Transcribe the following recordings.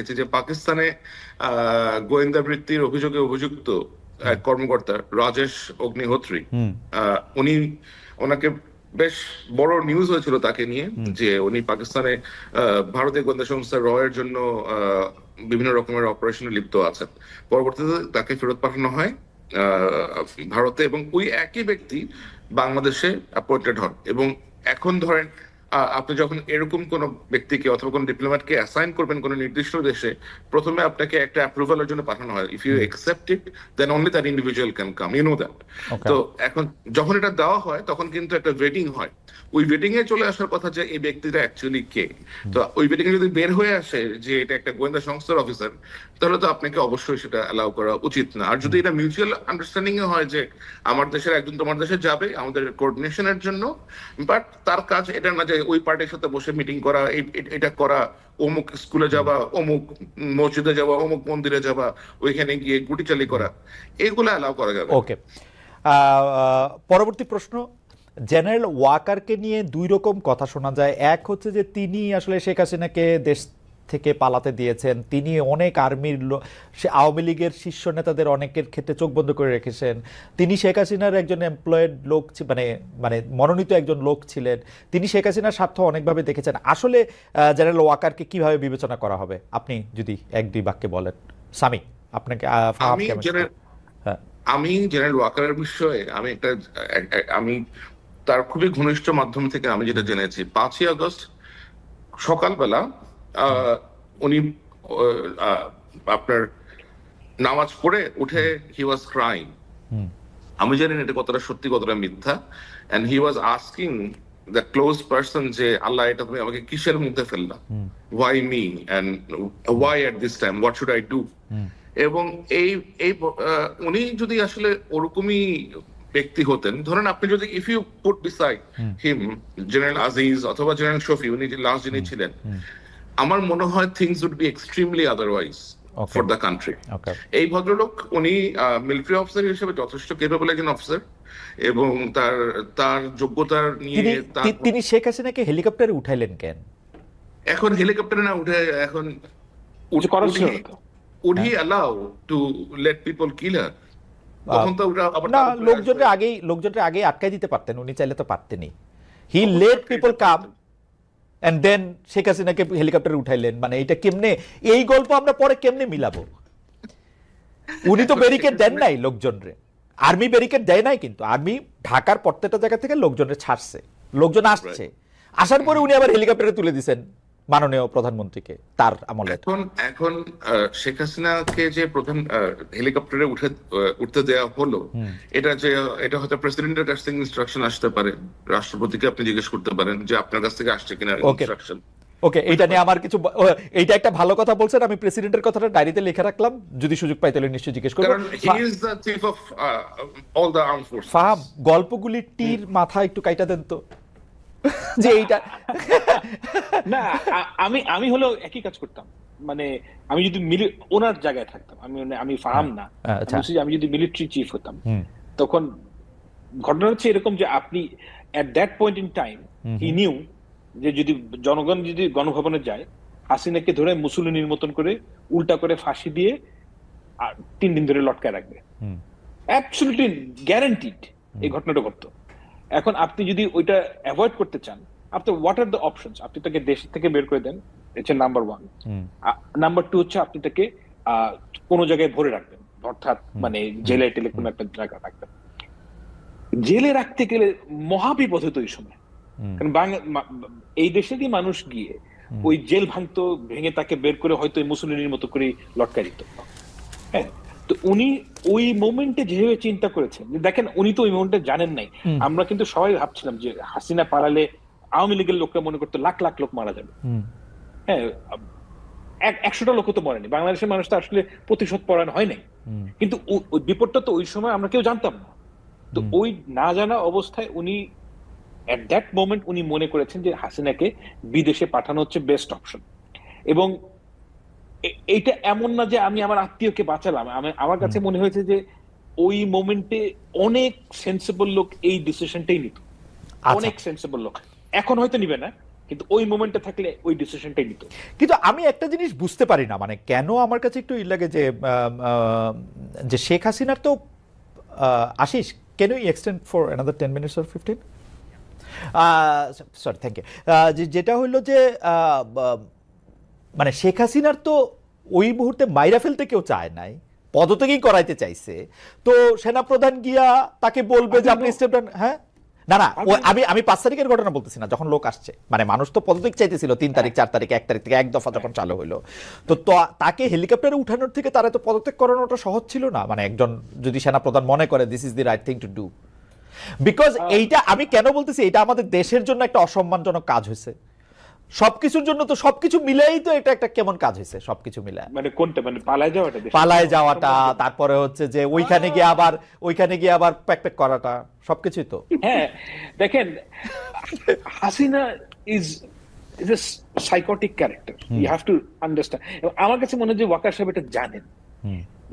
দেখেছি যে পাকিস্তানে গোয়েন্দা বৃত্তির অভিযোগে অভিযুক্ত এক কর্মকর্তা রাজেশ অগ্নিহোত্রী। উনি ওনাকে বেশ বড় নিউজ হয়েছিল তাকে নিয়ে যে উনি পাকিস্তানে ভারতীয় গোয়েন্দা সংস্থা র এর জন্য বিভিন্ন রকমের অপারেশনে লিপ্ত আছেন। পরবর্তীতে তাকে ফেরত পাঠানো হয় আহ, ভারতে এবং ওই একই ব্যক্তি বাংলাদেশে অ্যাপয়েন্টেড হন। এবং এখন ধরেন আপনি যখন এরকম কোন ব্যক্তিকে অথবা কোন ডিপ্লোম্যাটকে অ্যাসাইন করবেন কোন নির্দিষ্ট দেশে প্রথমে আপনাকে একটা অ্যাপ্রুভালের জন্য পাঠানো হয়। If you accept it then only that individual can come you know that তো এখন যখন এটা দেওয়া হয় তখন কিন্তু একটা ওয়েটিং হয়। ওই ওয়েটিং এ চলে আসার কথা যে এই ব্যক্তিটা অ্যাকচুয়ালি কে? তো ওই ওয়েটিং যদি বের হয়ে আসে যে এটা একটা গোয়েন্দা সংস্থার অফিসার তাহলে তো আপনাকে অবশ্যই সেটা অ্যালাউ করা উচিত না। আর যদি এটা মিউচুয়াল আন্ডারস্ট্যান্ডিং এ হয় যে আমার দেশের একজন তোমার দেশে যাবে আমাদের কোঅর্ডিনেশনের জন্য বাট তার কাজ এটা না যে ওই পার্টির সাথে বসে মিটিং করা এটা করা, অমুক স্কুলে যাবা অমুক মসজিদে যাওয়া, অমুক মন্দিরে যাবা ওইখানে গিয়ে গুটিচালি করা, এগুলো অ্যালাউ করা যাবে। ওকে পরবর্তী প্রশ্ন জেনারেল ওয়াকারকে নিয়ে দুই রকম কথা শোনা যায় এক হচ্ছে যে, তিনি আসলে শেখ হাসিনাকে দেশ থেকে পালাতে দিয়েছেন। তিনি অনেক আর্মির সে আওয়ামী লীগের শীর্ষ নেতাদের অনেকের ক্ষেত্রে চোখ বন্ধ করে রেখেছেন। তিনি শেখ হাসিনার একজন এমপ্লয়েড লোক মানে মানে মনোনীত একজন লোক ছিলেন। তিনি শেখ হাসিনার স্বার্থ অনেকভাবে দেখেছেন। আসলে জেনারেল ওয়াকারকে কীভাবে বিবেচনা করা হবে? আপনি যদি এক দুই বাক্যে বলেন। সামি আপনাকে আমি জেনারেল হ্যাঁ। আমি জেনারেল ওয়াকারের বিষয়ে আমি একটা এক- এক- আমি তার খুবই ঘনিষ্ঠ মাধ্যম থেকে আমি যেটা জেনেছি। পাঁচই আগস্ট সকালবেলা উনি আপনার নামাজ পড়ে উঠে হি ওয়াজ ক্রাইং আমি জানি না এটা কতটা সত্যি কতটা মিথ্যা। And he was asking the close person যে আল্লাহ এটা তুমি আমাকে কিসের মধ্যে ফেললা? Why me and why at this time what should I do এবং এই এই উনি যদি আসলে ওরকমই ব্যক্তি হতেন ধরেন আপনি যদি if you put beside him. General Aziz অথবা জেনারেল শফি উনি যে লাস্ট যিনি ছিলেন আমার মনে হয় things would be extremely otherwise for the country এই ভদ্রলোক উনি মিলিটারি অফিসার হিসেবে যথেষ্ট কেপেবল একজন অফিসার এবং তার তার যোগ্যতার নিয়ে তিনি শেখ হাসিনাকে হেলিকপ্টারে উঠাইলেন কেন? এখন হেলিকপ্টারে না উঠে এখন। Would he allow to let people kill her তখন তো ওটা আবার না তার লোকজনের আগেই লোকজনের আগেই আটকাই দিতে পারতেন উনি চাইলে তো পারতেনই। He let people come and then Sheikh হাসিনাকে হেলিকপ্টারে উঠাইলেন। মানে এটা কেমনে এই গল্প আমরা পরে কেমনে মিলাবো? উনি তো ব্যারিকেড দেন নাই লোকজনরে। আর্মি ব্যারিকেড দেয় নাই কিন্তু। আর্মি ঢাকার প্রত্যেকটা জায়গা থেকে লোকজনের ছাড়ছে। লোকজন আসছে। আসার পরে উনি আবার হেলিকপ্টারে তুলে দিছেন। মাননীয় প্রধানমন্ত্রীকে তার আমলে। এখন এখন শেখ হাসিনাকে যে প্রথম হেলিকপ্টারে উঠে উঠতে দেওয়া হলো এটা যে এটা হয়তো প্রেসিডেন্টের কাছ থেকে ইনস্ট্রাকশন আসতে পারে। রাষ্ট্রপতিকে আপনি জিজ্ঞেস করতে পারেন যে আপনার কাছ থেকে আসছে কিনা ইনস্ট্রাকশন ওকে এটা নিয়ে আমার কিছু এইটা একটা ভালো কথা বলছেন আমি প্রেসিডেন্টের কথাটা ডায়েরিতে লিখে রাখলাম যদি সুযোগ পাই তাহলে নিশ্চয়ই জিজ্ঞেস করব। ফাহাম গল্পগুলির টির মাথা একটু কাইটা দেন তো। যে এইটা না আমি আমি হলো একই কাজ করতাম। মানে আমি যদি মিলি ওনার জায়গায় থাকতাম আমি মানে আমি ফাহাম না হ্যাঁ, আচ্ছা। আমি যদি মিলিটারি চিফ হতাম তখন ঘটনা হচ্ছে এরকম যে আপনি at that point in time he knew যে যদি জনগণ যদি গণভবনে যায় হাসিনাকে ধরে মুসুলিনীর মতন করে উল্টা করে ফাঁসি দিয়ে আর তিন দিন ধরে লটকায় রাখবে। অ্যাবসলিউটলি গ্যারান্টিড এই ঘটনাটা ঘটতো। এখন আপনি যদি ওইটা অ্যাভয়েড করতে চান আপনি হোয়াট আর দ্য অপশনস আপনি তাকে দেশ থেকে বের করে দেন হচ্ছে নাম্বার ওয়ান নাম্বার টু হচ্ছে আপনি তাকে কোনো জায়গায় ভরে রাখবেন অর্থাৎ মানে জেলে টেলে কোনো একটা জায়গায় রাখবেন। জেলে রাখতে গেলে মহাবিপদ হতো ওই সময়। কারণ এই দেশেরই মানুষ গিয়ে ওই জেল ভাঙতো ভেঙে তাকে বের করে হয়তো ওই মুসলিনের মতো করে লটকা দিত। হ্যাঁ? তো উনি ওই মোমেন্টে যেভাবে চিন্তা করেছেন দেখেন উনি তো ওই মোমেন্টে জানেন নাই। আমরা কিন্তু সবাই ভাবছিলাম যে হাসিনা পালালে আওয়ামী লীগের লোকরা মনে করতো লাখ লাখ লোক মারা যাবে। হ্যাঁ একশোটা লোক তো মরেনি। বাংলাদেশের মানুষ তো আসলে প্রতিশোধ পরায়ণ হয় নাই। কিন্তু ওই বিপদটা তো ওই সময় আমরা কেউ জানতাম না। তো ওই না জানা অবস্থায় উনি এট দ্যাট মোমেন্ট উনি মনে করেছেন যে হাসিনাকে বিদেশে পাঠানো হচ্ছে বেস্ট অপশন এবং এইটা এমন না যে আমি আমার আত্মীয়কে বাঁচালাম। আমি- আমার কাছে মনে হয়েছে যে ওই মোমেন্টে অনেক সেন্সিবল লোক এই ডিসিশনটাই নিত। আচ্ছা। অনেক সেন্সিবল লোক। এখন হয়তো নিবে না কিন্তু ওই মোমেন্টে থাকলে ওই ডিসিশনটাই নিত। কিন্তু আমি একটা জিনিস বুঝতে পারি না মানে কেন আমার কাছে একটু ই লাগে যে যে শেখ হাসিনার তো Ashish can you extend for another ten minutes or fifteen sorry thank you যেটা হইল যে মানে শেখ হাসিনার তো ওই মুহূর্তে মাইরা ফেলতে কেউ চায় নাই পদত্যাগই করাইতে চাইছে। তো সেনাপ্রধান গিয়া তাকে বলবে যে আপনি আগে স্টেপ হ্যাঁ? না না আমি আমি পাঁচ তারিখের ঘটনা বলতেছি না যখন লোক আসছে। মানে মানুষ তো পদত্যাগ চাইতেছিল তিন তারিখ চার তারিখ এক তারিখ থেকে এক দফা যখন চালু হলো তো তো- তাকে হেলিকপ্টারে উঠানোর থেকে তারা তো পদত্যাগ করানোটা সহজ ছিল না? মানে একজন যদি সেনাপ্রধান মনে করে this is the right thing to do because এইটা আমি কেন বলতেছি এটা আমাদের দেশের জন্য একটা অসম্মানজনক কাজ হয়েছে। সবকিছুর জন্য তো সবকিছু মিলেই তো এটা একটা কেমন কাজ হয়েছে সবকিছু মিলায় মানে কোনটা? মানে পালায় যাওয়াটা পালায় যাওয়াটা তারপরে হচ্ছে যে ওইখানে গিয়ে আবার ওইখানে গিয়ে আবার প্যাক প্যাক করাটা সবকিছুই তো। হ্যাঁ দেখেন Hasina is is a psychotic character you have to understand আমার কাছে মনে হয় যে ওয়াকার সাহেব এটা জানেন।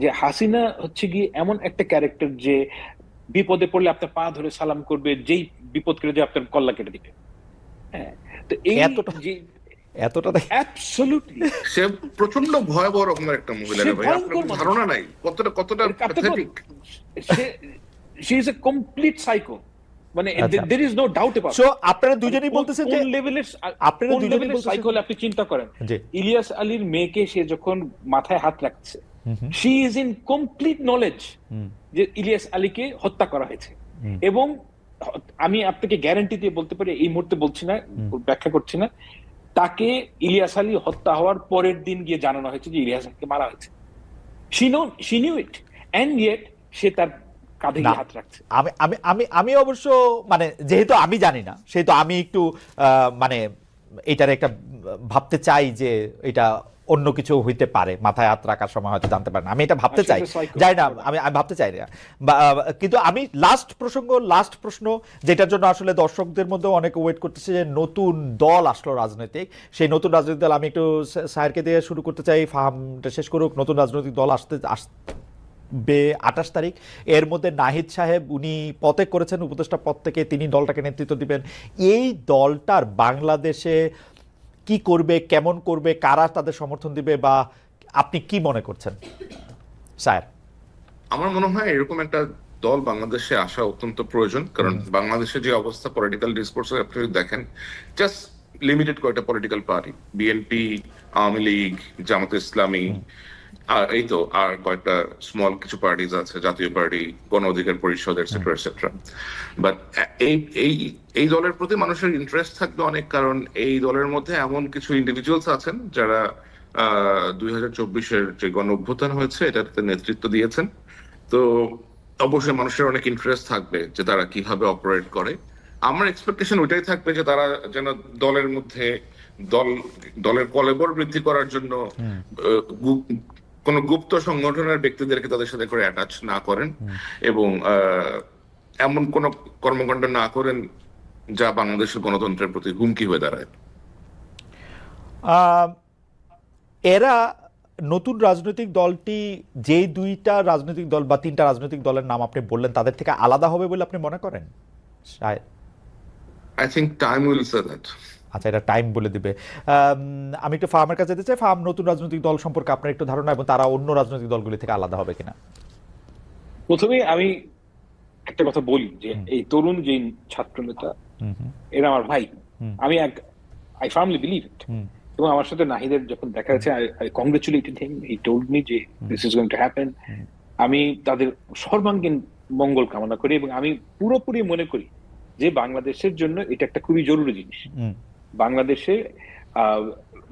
যে হাসিনা হচ্ছে গিয়ে এমন একটা ক্যারেক্টার যে বিপদে পড়লে আপনার পা ধরে সালাম করবে যেই বিপদ যে আপনার কল্লা কেটে দিবে। হ্যাঁ তো এই যে এতটা অ্যাবসলিউটলি সে প্রচণ্ড ভয়াবহ রকমের একটা মহিলা ভাই। আপনার ভয়ঙ্কর কোনো মানুষ। ধারণা নাই। কতটা কতটা pathetic। She is a complete psycho মানে আচ্ছা। Is no doubt about So, আপনারা দুজনেই বলতেছেন যে লেভেলের আপনারা দুজনেই বলতেছেন- সাইকো আপনি চিন্তা করেন। ইলিয়াস আলীর মেয়েকে সে যখন মাথায় হাত রাখছে she is in complete knowledge যে ইলিয়াস আলীকে হত্যা করা হয়েছে। এবং আমি আপনাকে গ্যারান্টি দিয়ে বলতে পারি এই মুহূর্তে বলছি না ব্যাখ্যা করছি না। তাকে ইলিয়াস আলী হত্যা হওয়ার পরের দিন গিয়ে জানানো হয়েছে যে ইলিয়াস আলীকে মারা হয়েছে। She know she knew it and yet সে তার কাঁধে হাত রাখছে। আমি আমি আমি আমি অবশ্য মানে যেহেতু আমি জানি না সেহেতু আমি একটু আহ, মানে এটার একটা ভাবতে চাই যে এটা অন্য কিছু হইতে পারে মাথায় হাত রাখার সময় হয়তো জানতে পারে না। আমি এটা ভাবতে চাই যাই না আমি আমি ভাবতে চাই না। বা- কিন্তু আমি লাস্ট প্রসঙ্গ লাস্ট প্রশ্ন যেটার জন্য আসলে দর্শকদের মধ্যে অনেক ওয়েট করতেছে যে নতুন দল আসলো রাজনৈতিক। সেই নতুন রাজনৈতিক দল আমি একটু স্যারকে দিয়ে শুরু করতে চাই ফার্মটা শেষ করুক। নতুন রাজনৈতিক দল আসতে আস বে আঠাশ তারিখ। এর মধ্যে নাহিদ সাহেব উনি পথে করেছেন উপদেষ্টা পদ থেকে তিনি দলটাকে নেতৃত্ব দিবেন। এই দলটার বাংলাদেশে কি করবে কেমন করবে কারা তাদের সমর্থন দিবে বা আপনি কি মনে করছেন? স্যার। আমার মনে হয় এরকম একটা দল বাংলাদেশে আসা অত্যন্ত প্রয়োজন কারণ বাংলাদেশে যে অবস্থা পলিটিক্যাল ডিসকোর্স আপনি যদি দেখেন জাস্ট লিমিটেড কয়েকটা political party BNP Awami League Jamaat Islami আর এই তো আর কয়েকটা স্মল কিছু পার্টিজ আছে জাতীয় পার্টি গণ অধিকার পরিষদ এটসেট্রা এটসেট্রা বাট এই এই এই দলের প্রতি মানুষের ইন্টারেস্ট থাকবে অনেক কারণ এই দলের মধ্যে এমন কিছু ইন্ডিভিজুয়ালস আছেন যারা দুই হাজার চব্বিশের যে গণ অভ্যুত্থান হয়েছে এটাতে নেতৃত্ব দিয়েছেন। তো অবশ্যই মানুষের অনেক ইন্টারেস্ট থাকবে যে তারা কীভাবে অপারেট করে। আমার এক্সপেকটেশন ওইটাই থাকবে যে তারা যেন দলের মধ্যে দল দলের কলেবর বৃদ্ধি করার জন্য কোনো গুপ্ত সংগঠনের ব্যক্তিদেরকে তাদের সাথে করে অ্যাটাচ না করেন এবং এমন কোন কর্মকাণ্ড না করেন যা বাংলাদেশের গণতন্ত্রের প্রতি হুমকি হয়ে দাঁড়ায়। এরা নতুন রাজনৈতিক দলটি যেই দুইটা রাজনৈতিক দল বা তিনটা রাজনৈতিক দলের নাম আপনি বললেন তাদের থেকে আলাদা হবে বলে আপনি মনে করেন? I think time will say that আচ্ছা এটা টাইম বলে দিবে। আম, একটু ফার্মের কাছে যেতে চাই। ফার্ম নতুন রাজনৈতিক দল সম্পর্কে আপনার একটু ধারণা এবং তারা অন্য রাজনৈতিক দলগুলি থেকে আলাদা হবে কিনা? প্রথমে আমি একটা কথা বলি যে এই তরুণ যে ছাত্র নেতা এরা আমার ভাই। আমি আই ফার্মলি বিলিভ ইট এবং আমার সাথে নাহিদের যখন দেখা যাচ্ছে I congratulated him he told me যে this is going to happen আমি তাদের সর্বাঙ্গীন মঙ্গল কামনা করি এবং আমি পুরোপুরি মনে করি যে বাংলাদেশের জন্য এটা একটা খুবই জরুরি জিনিস। বাংলাদেশে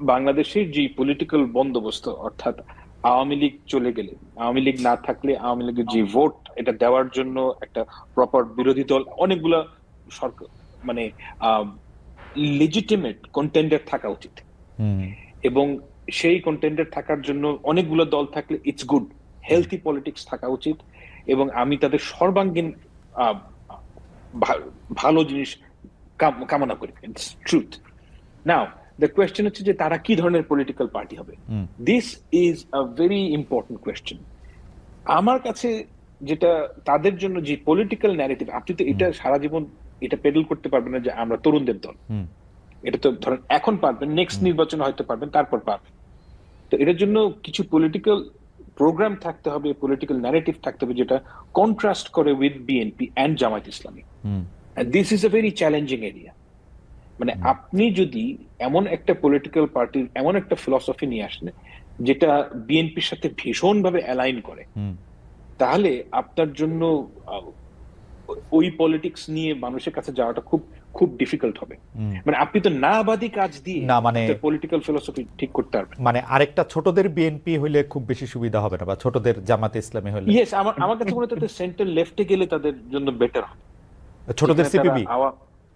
বাংলাদেশের যে পলিটিক্যাল বন্দোবস্ত অর্থাৎ আওয়ামী লীগ চলে গেলে আওয়ামী লীগ না থাকলে আওয়ামী লীগের যে ভোট এটা দেওয়ার জন্য একটা প্রপার বিরোধী দল অনেকগুলা সরকার মানে লেজিটিমেট কন্টেন্ডার থাকা উচিত। এবং সেই কন্টেন্ডার থাকার জন্য অনেকগুলো দল থাকলে ইটস গুড হেলথি পলিটিক্স থাকা উচিত এবং আমি তাদের সর্বাঙ্গীন ভালো জিনিস কাম- কামনা করি it's truth now the question হচ্ছে যে তারা কি ধরনের পলিটিক্যাল পার্টি হবে? This is a very important question আমার কাছে যেটা তাদের জন্য যে পলিটিক্যাল ন্যারেটিভ আপনি তো এটা সারা জীবন এটা পেডেল করতে পারবেন না যে আমরা তরুণদের দল। এটা তো ধরেন এখন পারবেন নেক্সট নির্বাচনে হয়তো পারবেন তারপর পারবেন। তো এটার জন্য কিছু পলিটিক্যাল প্রোগ্রাম থাকতে হবে পলিটিক্যাল ন্যারেটিভ থাকতে হবে যেটা কন্ট্রাস্ট করে with BNP and Jamaat Islami this is a very challenging area মানে আপনি যদি এমন একটা পলিটিক্যাল পার্টির এমন একটা ফিলসফি নিয়ে আসেন যেটা বিএনপির সাথে ভীষণভাবে অ্যালাইন করে তাহলে আপনার জন্য ওই পলিটিক্স নিয়ে মানুষের কাছে যাওয়াটা খুব খুব ডিফিকাল্ট হবে। মানে আপনি তো নাবাদী কাজ দিয়ে না, মানে- পলিটিক্যাল ফিলসফি ঠিক করতে পারবেন। মানে আরেকটা ছোটদের বিএনপি হইলে খুব বেশি সুবিধা হবে না বা ছোটদের জামাতে ইসলামী হইলে? ইয়েস আমার আমার কাছে মনে হচ্ছে সেন্টার লেফটে গেলে তাদের জন্য বেটার হবে। ছোটদের সিপিবি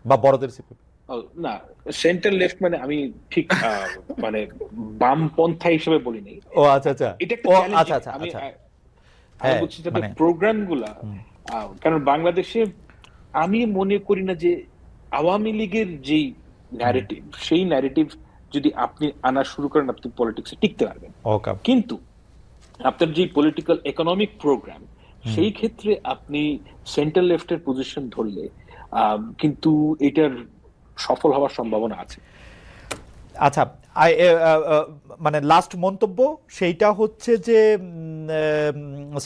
বা বড়দের সিপিবি না সেন্টার লেফট মানে আমি ঠিক মানে বামপন্থা হিসেবে বলি নাই ও আচ্ছা আচ্ছা। এটা আচ্ছা আচ্ছা আমি আচ্ছা। হ্যাঁ, বলছি যাতে মানে- কারণ বাংলাদেশে আমি মনে করি না যে আওয়ামী লীগের যেই ন্যারেটিভ সেই ন্যারেটিভ যদি আপনি আনা শুরু করেন আপনি পলিটিক্সে টিকতে পারবেন। কিন্তু আপনার যে পলিটিক্যাল ইকোনমিক প্রোগ্রাম সেই ক্ষেত্রে আপনি সেন্ট্রাল লেফটের পজিশন ধরলে কিন্তু এটার সফল হওয়ার সম্ভাবনা আছে। আচ্ছা মানে লাস্ট মন্তব্য সেইটা হচ্ছে যে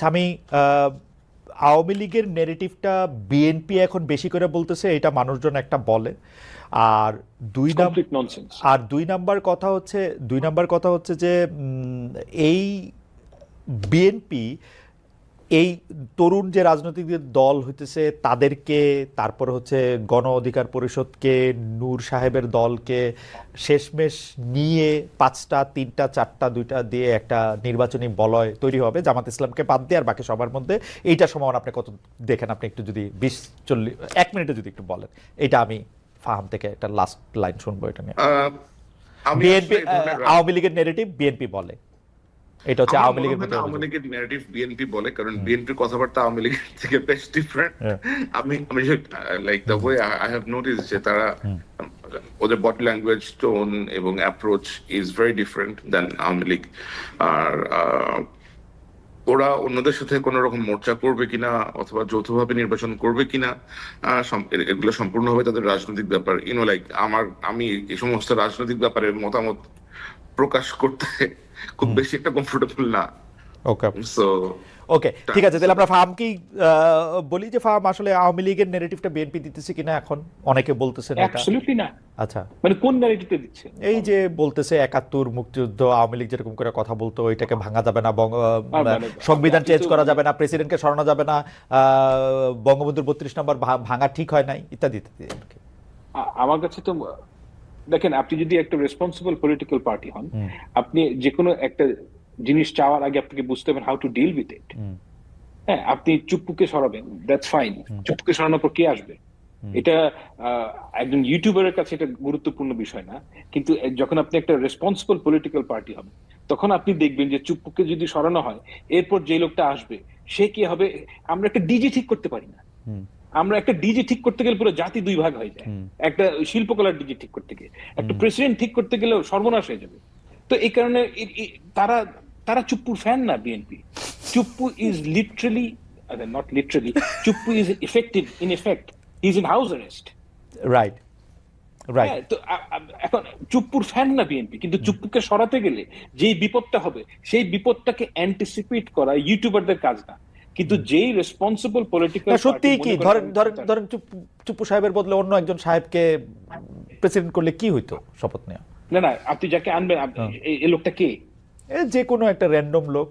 স্বামী আওয়ামী লীগের নেগেটিভটা বিএনপি এখন বেশি করে বলতেছে এটা মানুষজন একটা বলে। আর দুই আর দুই নাম্বার কথা হচ্ছে দুই নাম্বার কথা হচ্ছে যে এই বিএনপি এই তরুণ যে রাজনৈতিক দল হইতেছে তাদেরকে তারপর হচ্ছে গণ অধিকার পরিষদকে নূর সাহেবের দলকে শেষমেশ নিয়ে পাঁচটা তিনটা চারটা দুইটা দিয়ে একটা নির্বাচনী বলয় তৈরি হবে। জামাত ইসলামকে বাদ দিয়ে আর বাকি সবার মধ্যে এইটা সম্ভাবনা আপনি কত দেখেন আপনি একটু যদি বিশ চল্লিশ এক মিনিটে যদি একটু বলেন। এটা আমি ফাহাম থেকে একটা লাস্ট লাইন শুনব এটা নিয়ে। বিএনপি আওয়ামী লীগের নেগেটিভ বিএনপি বলে। এটা হচ্ছে আওয়ামী লীগের আওয়ামী লীগের ন্যারেটিভ বিএনপি বলে কারণ বিএনপির কথাবার্তা আওয়ামী লীগের থেকে বেশ ডিফারেন্ট হ্যাঁ। আমি আমি like the way I have notice যে তারা ওদের বডি ল্যাঙ্গুয়েজ টোন এবং approach is very different then Awami League. আর ওরা অন্যদের সাথে কোন রকম মোর্চা করবে কিনা অথবা যৌথভাবে নির্বাচন করবে কিনা এগুলো সম্পূর্ণভাবে তাদের রাজনৈতিক ব্যাপার। ইউনো লাইক আমার আমি এই সমস্ত রাজনৈতিক ব্যাপারে মতামত প্রকাশ করতে খুব বেশি একটা কমফোর্টেবল না। ওকে সো ওকে ঠিক আছে তাহলে আমরা ফার্মকেই বলি যে ফার্ম আসলে আওয়ামী লীগের নেগেটিভটা বিএনপি দিতেছে কিনা এখন? অনেকে বলতেছেন এটা। অ্যাবসলিউটলি না। আচ্ছা। মানে কোন ন্যারেটিভটা দিচ্ছে? এই যে বলতেছে একাত্তর মুক্তিযুদ্ধ আওয়ামী লীগ যেরকম করে কথা বলতো ওইটাকে ভাঙা যাবে না মানে সংবিধান চেঞ্জ করা যাবে না প্রেসিডেন্টকে সরানো যাবে না আহ, বঙ্গবন্ধুর বত্রিশ নম্বর ভাঙা ঠিক হয় নাই ইত্যাদি ইত্যাদি আর কি। আমার কাছে তো দেখেন আপনি যদি একটা রেসপন্সিবল পলিটিক্যাল পার্টি হন আপনি যে কোনো একটা জিনিস চাওয়ার আগে আপনাকে বুঝতে হবে how to deal with it হ্যাঁ আপনি চুপ্পুকে সরাবেন দ্যাটস ফাইন চুপ্পুকে সরানোর পর কে আসবে? এটা আহ, একজন ইউটিউবারের কাছে এটা গুরুত্বপূর্ণ বিষয় না কিন্তু যখন আপনি একটা রেসপন্সিবল পলিটিক্যাল পার্টি হবে তখন আপনি দেখবেন যে চুপ্পুকে যদি সরানো হয় এরপর যে লোকটা আসবে সে কি হবে? আমরা একটা ডিজি ঠিক করতে পারি না। আমরা একটা ডিজি ঠিক করতে গেলে পুরো জাতি দুই ভাগ হয়ে যায়। একটা শিল্পকলার ডিজি ঠিক করতে গেলে একটা প্রেসিডেন্ট ঠিক করতে গেলেও সর্বনাশ হয়ে যাবে। তো এই কারণে তারা তারা চুপ্পুর ফ্যান না BNP Chuppu is literally not literally Chuppu is effective in effect is in house arrest right right তো এখন চুপ্পুর ফ্যান না বিএনপি কিন্তু চুপ্পুকে সরাতে গেলে যেই বিপদটা হবে সেই বিপদটাকে অ্যান্টিসিপেট করা ইউটিউবারদের কাজ না। কিন্তু যেই রেসপন্সিবল পলিটিক্যাল সত্যি কি? ধরেন ধরেন ধরেন চুপ- চুপ্পু সাহেবের বদলে অন্য একজন সাহেবকে প্রেসিডেন্ট করলে কি হইতো শপথ নেওয়া না না আপনি যাকে আনবেন এই- এই লোকটা কে? যে কোনো একটা র্যান্ডম লোক।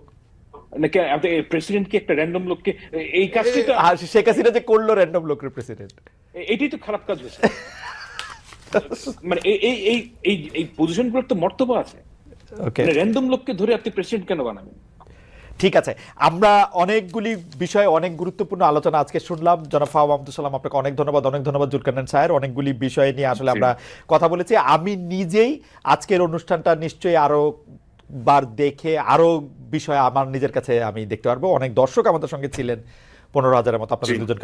নাকি আপনি প্রেসিডেন্ট কি একটা র্যান্ডম লোককে? এই কাজটি তো আর শেখ হাসিনা যে করল র্যান্ডম লোকের প্রেসিডেন্ট এটাই তো খারাপ কাজ হয়েছে। মানে এই এই এই এই পজিশনগুলোর তো মর্তব্য আছে। ওকে মানে র্যান্ডম লোককে ধরে আপনি প্রেসিডেন্ট কেন বানাবেন? ঠিক আছে আমরা অনেকগুলি বিষয়ে অনেক গুরুত্বপূর্ণ আলোচনা আজকে শুনলাম। জনাব ফাওয়াম আব্দুল সালাম আপনাকে অনেক ধন্যবাদ অনেক ধন্যবাদ জুলকান্নান সাহের অনেকগুলি বিষয় নিয়ে আসলে আমরা কথা বলেছি। আমি নিজেই আজকের অনুষ্ঠানটা নিশ্চয়ই আরও বার দেখে আরও বিষয় আমার নিজের কাছে আমি দেখতে পারব। অনেক দর্শক আমাদের সঙ্গে ছিলেন পনেরো হাজারের মতো আপনাদের। দুজনকে।